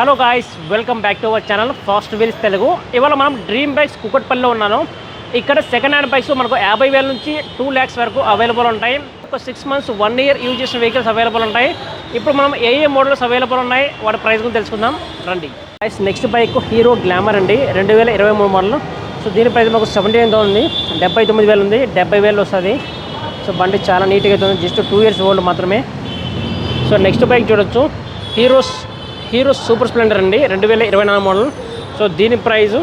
Hello guys welcome back to our channel fast wheels Telugu ఇవాళ మనం dream bikes కుకట్పల్లిలో ఉన్నాను. ఇక్కడ సెకండ్ హ్యాండ్ బైక్స్ మనకు యాభై వేల నుంచి టూ ల్యాక్స్ వరకు అవైలబుల్ ఉంటాయి. ఒక six months one year use చేసిన వెహికల్స్ అవైలబుల్ ఉంటాయి. ఇప్పుడు మనం ఏ ఏ మోడల్స్ అవైలబుల్ ఉన్నాయి వాటి ప్రైస్ గురించి తెలుసుకుందాం. రండి. Guys next bike Hero Glamour అండి. రెండు వేల ఇరవై మూడు మోడల్ సో దీని ప్రైస్ మాకు సెవెంటీ ఎయిన్ ఉంది. డెబ్బై తొమ్మిది వేలు ఉంది. డెబ్బై వేలు వస్తుంది. సో బండి చాలా నీట్గా అవుతుంది జస్ట్ టూ ఇయర్స్ ఓల్డ్ మాత్రమే. సో నెక్స్ట్ బైక్ చూడొచ్చు. హీరోస్ హీరో సూపర్ స్ప్లెండర్ అండి రెండు వేల ఇరవై నాలుగు మోడల్. సో దీని ప్రైస్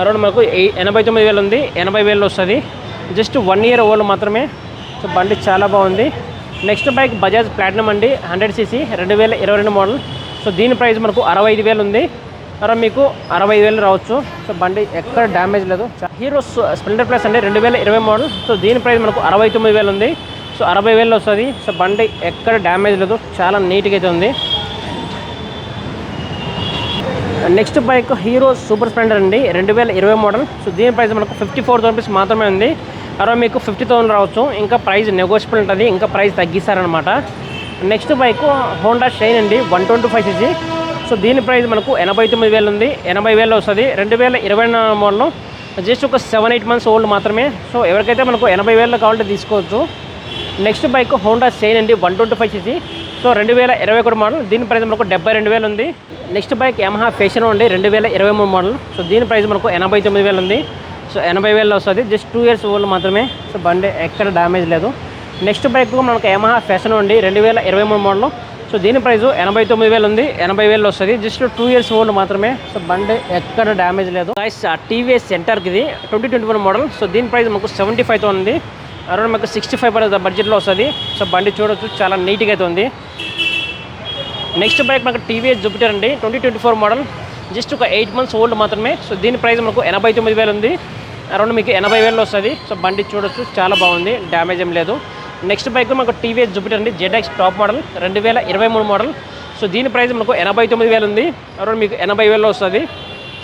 అరౌండ్ మాకు ఎనభై తొమ్మిది వేలు ఉంది ఎనభై వేలు వస్తుంది. జస్ట్ వన్ ఇయర్ ఓల్డ్ మాత్రమే సో బండి చాలా బాగుంది. నెక్స్ట్ బైక్ బజాజ్ ప్లాటినం అండి హండ్రెడ్ సీసీ రెండు వేల ఇరవై రెండు మోడల్. సో దీని ప్రైస్ మనకు అరవై ఐదు వేలు ఉంది. అరవై మీకు అరవై వేలు రావచ్చు. సో బండి ఎక్కడ డ్యామేజ్ లేదు. హీరో స్ప్లెండర్ ప్లస్ అండి రెండు వేల ఇరవై మోడల్. సో దీని ప్రైస్ మనకు అరవై తొమ్మిది వేలు ఉంది. సో అరవై వేలు వస్తుంది. సో బండి ఎక్కడ డ్యామేజ్ లేదు చాలా నీట్గా అయితే ఉంది. Next bike Hero Super Splendor అండి రెండు వేల ఇరవై మోడల్. సో దీని ప్రైస్ మనకు ఫిఫ్టీ ఫోర్ థౌసండ్ రూపీస్ మాత్రమే ఉంది. అరవై మీకు ఫిఫ్టీ థౌసండ్ రావచ్చు. ఇంకా ప్రైస్ నెగోషియబుల్ ఉంటుంది. ఇంకా ప్రైస్ తగ్గిస్తారనమాట నెక్స్ట్ బైక్ హోండా షైన్ అండి one twenty five CC. So దీని ప్రైస్ మనకు ఎనభై తొమ్మిది వేలు ఉంది. ఎనభై వేలు వస్తుంది. రెండు వేల ఇరవై మోడల్. జస్ట్ ఒక సెవెన్ ఎయిట్ మంత్స్ ఓల్డ్ మాత్రమే. సో ఎవరికైతే మనకు ఎనభై వేలు కావాలంటే తీసుకోవచ్చు. నెక్స్ట్ బైక్ హోండా షైన్ అండి one twenty five CC. So రెండు వేల ఇరవై ఒకటి మోడల్. దీని ప్రైస్ మనకు డెబ్బై రెండు వేలు ఉంది. నెక్స్ట్ బైక్ యమహా ఫేషన్ ఉంది రెండు వేల ఇరవై మూడు మోడల్. సో దీని ప్రైస్ మనకు ఎనభై తొమ్మిది వేలు ఉంది. సో ఎనభై వేలు వస్తుంది. జస్ట్ టూ ఇయర్స్ ఓల్డ్ మాత్రమే. సో బండి ఎక్కడ డ్యామేజ్ లేదు. నెక్స్ట్ బైక్ మనకు యమహా ఫేషన్ ఉంది రెండు వేల ఇరవై మూడు మోడల్. సో దీని ప్రైస్ ఎనభై తొమ్మిది వేలు ఉంది. ఎనభై వేలు వస్తుంది. జస్ట్ టూ ఇయర్స్ ఓల్డ్ మాత్రమే. సో బండి ఎక్కడ డ్యామేజ్ లేదు. టీవీఎస్ సెంటర్కి ఇది twenty twenty one model. So దీని ప్రైస్ మనకు సెవెంటీ ఫైవ్ ఉంది. అరౌండ్ మాకు సిక్స్టీ ఫైవ్ బడ్జెట్లో వస్తుంది. సో బండి చూడొచ్చు చాలా నీట్గా అయితే ఉంది. నెక్స్ట్ బైక్ మనకు టీవీఎస్ జూపిటర్ అండి twenty twenty four model just ఒక ఎయిట్ మంత్స్ ఓల్డ్ మాత్రమే. సో దీని ప్రైస్ మనకు ఎనభై తొమ్మిది వేలు ఉంది. అరౌండ్ మీకు ఎనభై వేలు వస్తుంది. సో బండి చూడొచ్చు చాలా బాగుంది డ్యామేజ్ ఏం లేదు. నెక్స్ట్ బైక్ మనకు టీవీఎస్ జూపిటర్ అండి జెడ్ఎక్స్ టాప్ మోడల్ రెండు వేల ఇరవై మూడు మోడల్ సో దీని ప్రైస్ మనకు ఎనభై తొమ్మిది వేలు ఉంది. అరౌండ్ మీకు ఎనభై వేలు వస్తుంది.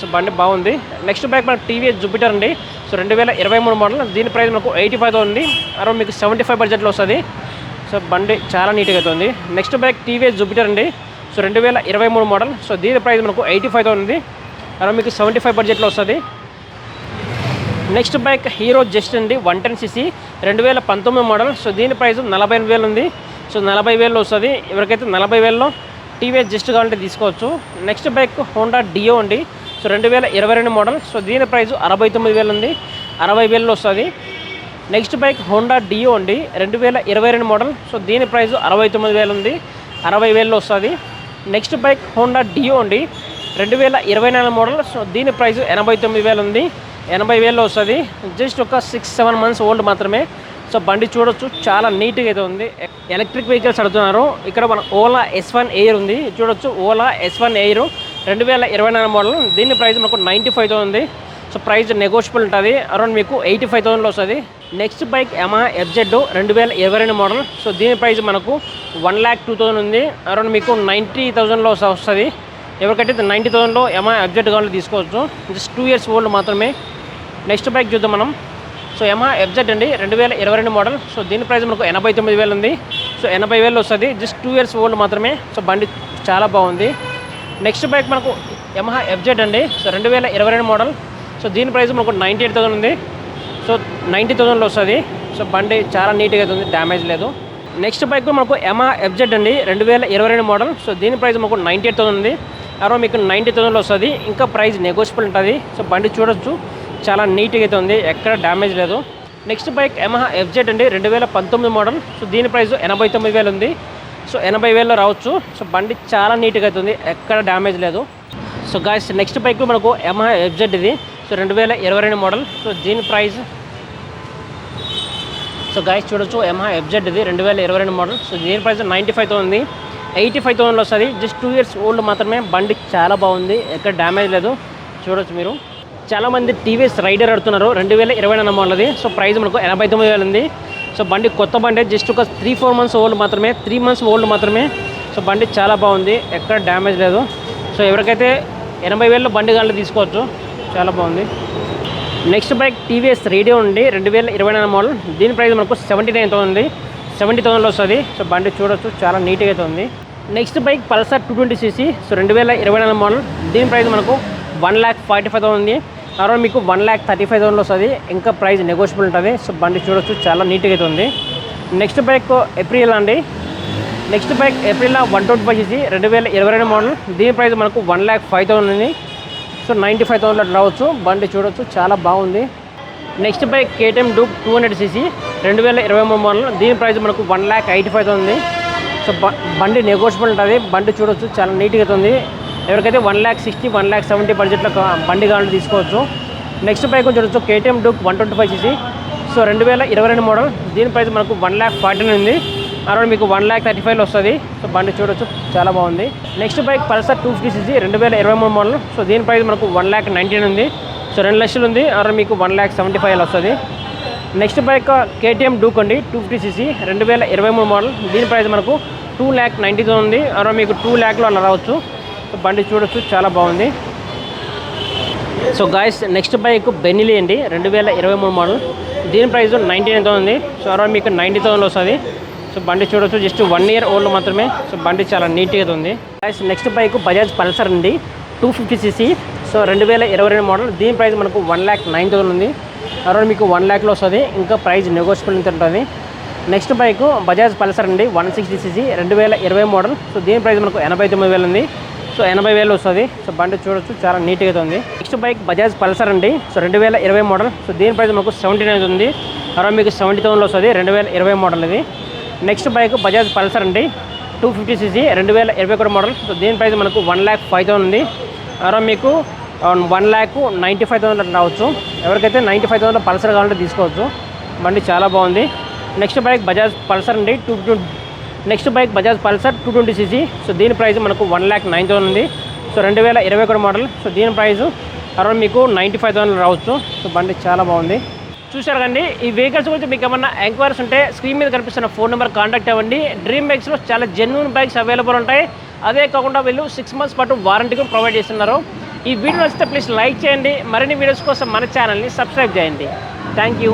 సో బండి బాగుంది. నెక్స్ట్ బైక్ మనకు టీవీఎస్ జూపిటర్ అండి. సో రెండు వేల ఇరవై మూడు మోడల్. దీని ప్రైస్ మనకు ఎయిటీ ఫైవ్ ఉంది. అరౌండ్ మీకు సెవెంటీ ఫైవ్ బడ్జెట్లో వస్తుంది. సో బండి చాలా నీట్గా అవుతుంది నెక్స్ట్ బైక్ టీవీఎస్ జూపిటర్ అండి. సో రెండు వేల ఇరవై మూడు మోడల్. సో దీని ప్రైస్ మనకు ఎయిటీ ఫైవ్ ఉంది. అరౌండ్ మీకు సెవెంటీ ఫైవ్ బడ్జెట్లో వస్తుంది. నెక్స్ట్ బైక్ హీరో జస్ట్ అండి. One ten CC. రెండు వేల పంతొమ్మిది మోడల్. సో దీని ప్రైస్ నలభై వేలు ఉంది. సో నలభై వేలు వస్తుంది. ఎవరికైతే నలభై వేలలో టీవీఎస్ జస్ట్ కావాలంటే తీసుకోవచ్చు. నెక్స్ట్ బైక్ హోండా డియో అండి. సో రెండు వేల ఇరవై రెండు మోడల్. సో దీని ప్రైస్ అరవై తొమ్మిది వేలు ఉంది. అరవై వేలలో వస్తుంది. నెక్స్ట్ బైక్ హోండా డియో అండి. రెండు వేల ఇరవై రెండు మోడల్. సో దీని ప్రైస్ అరవై తొమ్మిది వేలు ఉంది. అరవై వేలలో వస్తుంది. నెక్స్ట్ బైక్ హోండా డియో అండి. రెండు వేల ఇరవై నాలుగు మోడల్. సో దీని ప్రైస్ ఎనభై తొమ్మిది వేలు ఉంది. ఎనభై వేలు వస్తుంది. జస్ట్ ఒక సిక్స్ సెవెన్ మంత్స్ ఓల్డ్ మాత్రమే. సో బండి చూడొచ్చు. చాలా నీట్గా అయితే ఉంది. ఎలక్ట్రిక్ వెహికల్స్ అడుగుతున్నారు. ఇక్కడ మన ఓలా ఎస్ వన్ ఎయిర్ ఉంది. చూడొచ్చు. Ola S one air. రెండు వేల ఇరవై నాలుగు మోడల్. దీని ప్రైస్ మనకు నైంటీ ఫైవ్ ఉంది. సో ప్రైస్ నెగోషియబుల్ ఉంటుంది. అరౌండ్ మీకు ఎయిటీ ఫైవ్ థౌసండ్లో వస్తుంది. నెక్స్ట్ బైక్ ఎమా ఎఫ్జెడ్ రెండు వేల ఇరవై రెండు మోడల్. సో దీని ప్రైస్ మనకు వన్ ల్యాక్ టూ థౌసండ్ ఉంది. అరౌండ్ మీకు నైంటీ థౌసండ్లో వస్తుంది. ఎవరికైతే నైంటీ థౌసండ్లో ఎమా ఎఫ్జెడ్ కావాలి తీసుకోవచ్చు. జస్ట్ టూ ఇయర్స్ ఓల్డ్ మాత్రమే. నెక్స్ట్ బైక్ చూద్దాం మనం. సో ఎమా ఎఫ్జెడ్ అండి రెండు వేల ఇరవై రెండు మోడల్. సో దీని ప్రైస్ మనకు ఎనభై తొమ్మిది వేలు ఉంది. సో ఎనభై వేలు వస్తుంది. జస్ట్ టూ ఇయర్స్ ఓల్డ్ మాత్రమే. సో బండి చాలా బాగుంది. నెక్స్ట్ బైక్ మనకు యమహా ఎఫ్జెడ్ అండి. సో రెండు వేల ఇరవై రెండు మోడల్. సో దీని ప్రైస్ మనకు నైంటీ ఎయిట్ థౌసండ్ ఉంది. సో నైంటీ థౌసండ్లో వస్తుంది. సో బండి చాలా నీట్గా ఉంది. డ్యామేజ్ లేదు. నెక్స్ట్ బైక్ మనకు ఎమా ఎఫ్జెడ్ అండి. రెండు వేల ఇరవై రెండు మోడల్. సో దీని ప్రైస్ మనకు నైంటీ ఎయిట్ థౌసండ్ ఉంది. అరౌండ్ మీకు నైంటీ థౌసండ్లో వస్తుంది. ఇంకా ప్రైస్ నెగోషియబుల్ ఉంటుంది. సో బండి చూడొచ్చు. చాలా నీట్గా అయితే ఉంది. ఎక్కడ డ్యామేజ్ లేదు. నెక్స్ట్ బైక్ ఎమహా ఎఫ్జెడ్ అండి. రెండు వేల పంతొమ్మిది మోడల్. సో దీని ప్రైస్ ఎనభై తొమ్మిది వేలు ఉంది. సో ఎనభై వేలలో రావచ్చు. సో బండి చాలా నీట్గా అవుతుంది. ఎక్కడ డ్యామేజ్ లేదు. సో గాయస్ నెక్స్ట్ బైక్ మనకు యమహా ఎఫ్జెడ్ ఇది. సో రెండు వేల ఇరవై రెండు మోడల్. సో దీని ప్రైస్ సో గాయస్ చూడొచ్చు. యమహా ఎఫ్జెడ్ ఇది రెండు వేల ఇరవై రెండు మోడల్. సో దీని ప్రైస్ నైంటీ ఫైవ్ ఉంది. ఎయిటీ ఫైవ్ థౌసండ్లో వస్తుంది. జస్ట్ టూ ఇయర్స్ ఓల్డ్ మాత్రమే. బండి చాలా బాగుంది. ఎక్కడ డ్యామేజ్ లేదు. చూడొచ్చు మీరు. చాలామంది టీవీఎస్ రైడర్ ఆడుతున్నారు. రెండు వేల ఇరవై రెండు మోడల్ది సో ప్రైస్ మనకు ఎనభై తొమ్మిది వేలు ఉంది. సో బండి కొత్త బండి జస్ట్ ఒక త్రీ ఫోర్ మంత్స్ ఓల్డ్ మాత్రమే త్రీ మంత్స్ ఓల్డ్ మాత్రమే. సో బండి చాలా బాగుంది ఎక్కడ డ్యామేజ్ లేదు. సో ఎవరికైతే ఎనభై వేలలో బండి కావాలి తీసుకోవచ్చు చాలా బాగుంది. నెక్స్ట్ బైక్ టీవీఎస్ రేడియో ఉంది రెండు వేల ఇరవై నాలుగు మోడల్ దీని ప్రైస్ మనకు సెవెంటీ నైన్ ఉంది. సెవెంటీ థౌసండ్లో వస్తుంది. సో బండి చూడొచ్చు చాలా నీట్గా అయితే ఉంది. Next bike Pulsar two twenty CC so రెండు వేల ఇరవై నాలుగు మోడల్ దీని ప్రైస్ మనకు one lakh forty five thousand ఉంది. అరౌండ్ మీకు one lakh thirty five thousand వస్తుంది. ఇంకా ప్రైస్ నెగోషియబుల్ ఉంటుంది. సో బండి చూడొచ్చు. చాలా నీట్గా అయితే ఉంది. నెక్స్ట్ బైక్ ఏప్రిల్ అండి. Next bike April one twenty five CC రెండు వేల ఇరవై రెండు మోడల్ దీని ప్రైస్ మనకు వన్ ల్యాక్ ఫైవ్ థౌసండ్ ఉంది. సో నైంటీ ఫైవ్ థౌసండ్ రావచ్చు. బండి చూడొచ్చు. చాలా బాగుంది. Next bike KTM Duke two hundred CC రెండు వేల ఇరవై మూడు మోడల్ దీని ప్రైస్ మనకు వన్ ల్యాక్ ఎయిటీ ఫైవ్ ఉంది. సో బ- బండి నెగోషియబుల్ ఉంటుంది. బండి చూడొచ్చు. చాలా నీట్గా అయితే ఉంది. ఎవరికైతే one lakh sixty one lakh seventy బడ్జెట్లో బండి కావాలంటే తీసుకోవచ్చు. నెక్స్ట్ బైక్ చూడొచ్చు. KTM Duke one twenty five CC. So రెండు వేల ఇరవై రెండు మోడల్. దీని ప్రైస్ మనకు వన్ ల్యాక్ ఫార్టీ ఉంది. అరౌండ్ మీకు వన్ ల్యాక్ థర్టీ ఫైవ్లో వస్తుంది. సో బండి చూడొచ్చు. చాలా బాగుంది. Next bike Pulsar two fifty CC రెండు వేల ఇరవై మూడు మోడల్. సో దీని ప్రైస్ మనకు వన్ ల్యాక్ నైన్టీన్ ఉంది. సో రెండు లక్షలు ఉంది. అరౌండ్ మీకు వన్ ల్యాక్ సెవెంటీ ఫైవ్లో వస్తుంది. నెక్స్ట్ బైక్ కేటీఎం డూక్ అండి. టూ ఫిఫ్టీ సీసీ రెండు వేల ఇరవై మూడు మోడల్. దీని ప్రైస్ మనకు టూ ల్యాక్ నైంటీ ఉంది. అరౌండ్ మీకు టూ ల్యాక్లో అలా రావచ్చు. బండి చూడొచ్చు చాలా బాగుంది. So guys next bike Benelli అండి రెండు వేల ఇరవై మూడు మోడల్ దీని ప్రైస్ నైంటీ నైన్ ఉంది. సో అరౌండ్ మీకు నైంటీ థౌసండ్ వస్తుంది. సో బండి చూడొచ్చు జస్ట్ వన్ ఇయర్ ఓల్డ్ మాత్రమే. సో బండి చాలా నీట్గా ఉంది. Guys next bike Bajaj Pulsar అండి టూ ఫిఫ్టీ సీసీ సో రెండు వేల ఇరవై రెండు మోడల్ దీని ప్రైస్ మనకు వన్ ల్యాక్ నైన్ థౌసండ్ ఉంది. అరౌండ్ మీకు వన్ ల్యాక్లో వస్తుంది. ఇంకా ప్రైస్ నెగోషియబుల్ ఉంటుంది. నెక్స్ట్ బైక్ బజాజ్ పల్సర్ అండి వన్ సిక్స్టీ సీసీ రెండు వేల ఇరవై మోడల్ సో దీని ప్రైస్ మనకు ఎనభై తొమ్మిది వేలు ఉంది. సో ఎనభై వేలు వస్తుంది. సో బండి చూడొచ్చు చాలా నీట్గా ఉంది. నెక్స్ట్ బైక్ బజాజ్ పల్సర్ అండి. సో రెండు వేల ఇరవై మోడల్ సో దీని ప్రైస్ మనకు సెవెంటీ నైన్ ఉంది. అరౌండ్ మీకు సెవెంటీ థౌసండ్లో వస్తుంది రెండు వేల ఇరవై మోడల్ ఇది. నెక్స్ట్ బైక్ బజాజ్ పల్సర్ అండి. టూ ఫిఫ్టీ సీసీ రెండు వేల ఇరవై ఒకటి మోడల్ సో దీని ప్రైస్ మనకు వన్ ల్యాక్ ఫైవ్ థౌసండ్ ఉంది. అరౌండ్ మీకు one lakh ninety five thousand రావచ్చు. ఎవరికైతే నైంటీ ఫైవ్ థౌసండ్ పల్సర్ కావాలంటే తీసుకోవచ్చు. బండి చాలా బాగుంది. నెక్స్ట్ బైక్ బజాజ్ పల్సర్ అండి. Two two next bike Bajaj Pulsar two twenty CC. So దీని ప్రైస్ మనకు వన్ ల్యాక్ నైన్ థౌసండ్ ఉంది. సో రెండు వేల ఇరవై ఒకటి మోడల్. సో దీని ప్రైస్ అరౌండ్ మీకు నైంటీ ఫైవ్ థౌసండ్ రావచ్చు. సో బండి చాలా బాగుంది. చూశారు కండి ఈ వెహికల్స్ గురించి మీకు ఏమన్నా ఎంక్వైరీస్ ఉంటే స్క్రీన్ మీద కనిపిస్తున్న ఫోన్ నెంబర్ కాంటాక్ట్ అవ్వండి. డ్రీమ్ బైక్స్లో చాలా జెన్యున్ బైక్స్ అవైలబుల్ ఉంటాయి. అదే కాకుండా వీళ్ళు సిక్స్ మంత్స్ పాటు వారంటీ కూడా ప్రొవైడ్ చేస్తున్నారు. ఈ వీడియో నచ్చితే ప్లీజ్ లైక్ చేయండి. మరిన్ని వీడియోస్ కోసం మన ఛానల్ని సబ్స్క్రైబ్ చేయండి. Thank you